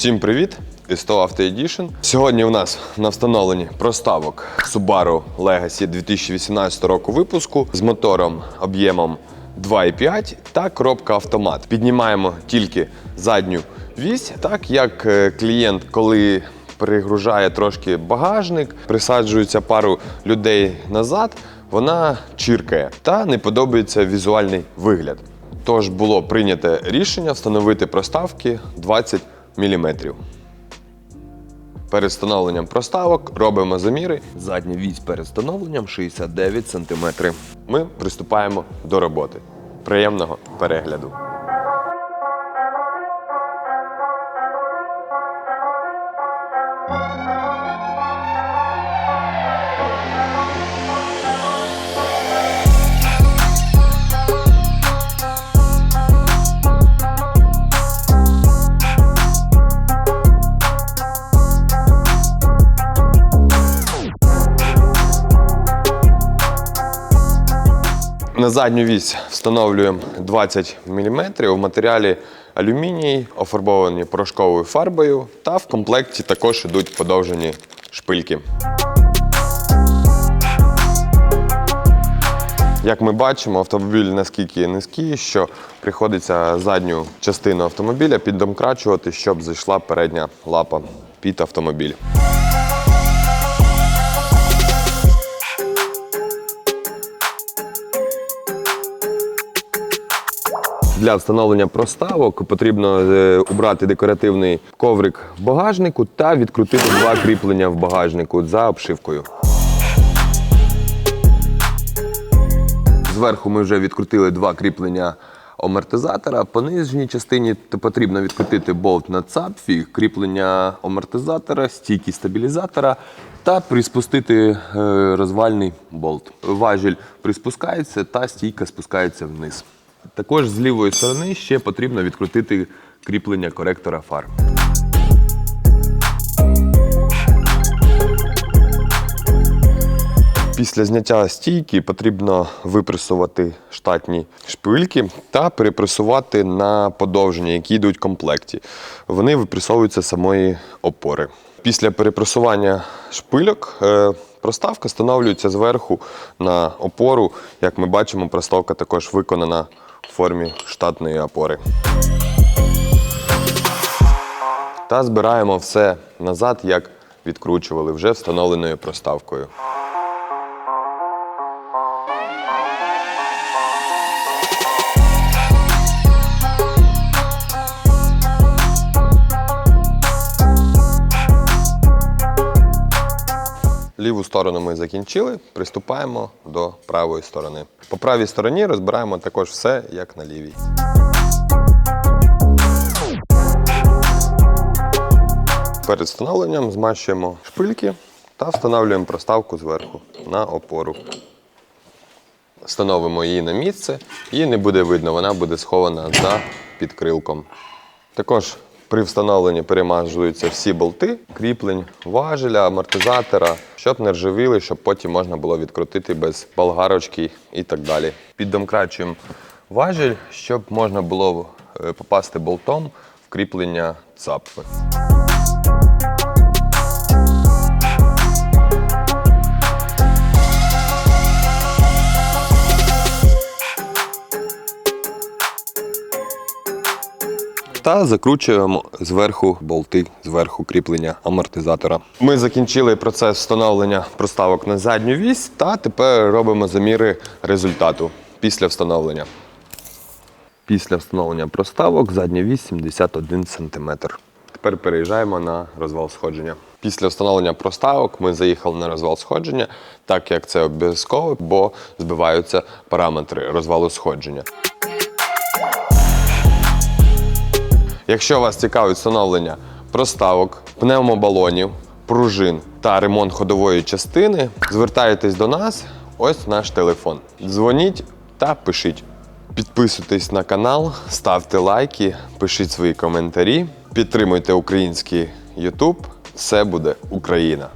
Всім привіт! СТО Auto Edition. Сьогодні у нас на встановленні проставок Subaru Legacy 2018 року випуску з мотором об'ємом 2,5 та коробка автомат. Піднімаємо тільки задню вісь, так як е, клієнт, коли перегружає трошки багажник, присаджується пару людей назад, вона чиркає та не подобається візуальний вигляд. Тож було прийнято рішення встановити проставки 20 мм. Перед встановленням проставок робимо заміри. Задня вісь перед встановленням 69 см. Ми приступаємо до роботи. Приємного перегляду. На задню вісь встановлюємо 20 мм в матеріалі алюміній, офарбовані порошковою фарбою, та в комплекті також йдуть подовжені шпильки. Як ми бачимо, автомобіль наскільки низький, що приходиться задню частину автомобіля піддомкрачувати, щоб зайшла передня лапа під автомобіль. Для встановлення проставок потрібно е, убрати декоративний коврик в багажнику та відкрутити два кріплення в багажнику за обшивкою. Зверху ми вже відкрутили два кріплення амортизатора. По нижній частині потрібно відкрутити болт на цапфі, кріплення амортизатора, стійки стабілізатора та приспустити е, розвальний болт. Важіль приспускається та стійка спускається вниз. Також з лівої сторони ще потрібно відкрутити кріплення коректора фар. Після зняття стійки потрібно випресувати штатні шпильки та перепресувати на подовження, які йдуть в комплекті. Вони випресовуються самої опори. Після перепресування шпильок е, проставка встановлюється зверху на опору. Як ми бачимо, проставка також виконана формі штатної опори. Та збираємо все назад, як відкручували вже встановленою проставкою. Ліву сторону ми закінчили, приступаємо до правої сторони. По правій стороні розбираємо також все, як на лівій. Перед встановленням змащуємо шпильки та встановлюємо проставку зверху на опору. Встановимо її на місце, її не буде видно, вона буде схована за підкрилком. Також при встановленні перемажуються всі болти, кріплень, важеля, амортизатора, щоб не ржавіли, щоб потім можна було відкрутити без болгарочки і так далі. Піддомкрачуємо важіль, щоб можна було е, попасти болтом в кріплення цапфи. Та закручуємо зверху болти, зверху кріплення амортизатора. Ми закінчили процес встановлення проставок на задню вісь, та тепер робимо заміри результату після встановлення. Після встановлення проставок задня вісь 71 см. Тепер переїжджаємо на розвал сходження. Після встановлення проставок ми заїхали на розвал сходження, так як це обов'язково, бо збиваються параметри розвалу сходження. Якщо вас цікавить встановлення проставок, пневмобалонів, пружин та ремонт ходової частини, звертайтесь до нас. Ось наш телефон. Дзвоніть та пишіть. Підписуйтесь на канал, ставте лайки, пишіть свої коментарі, підтримуйте український YouTube. Все буде Україна!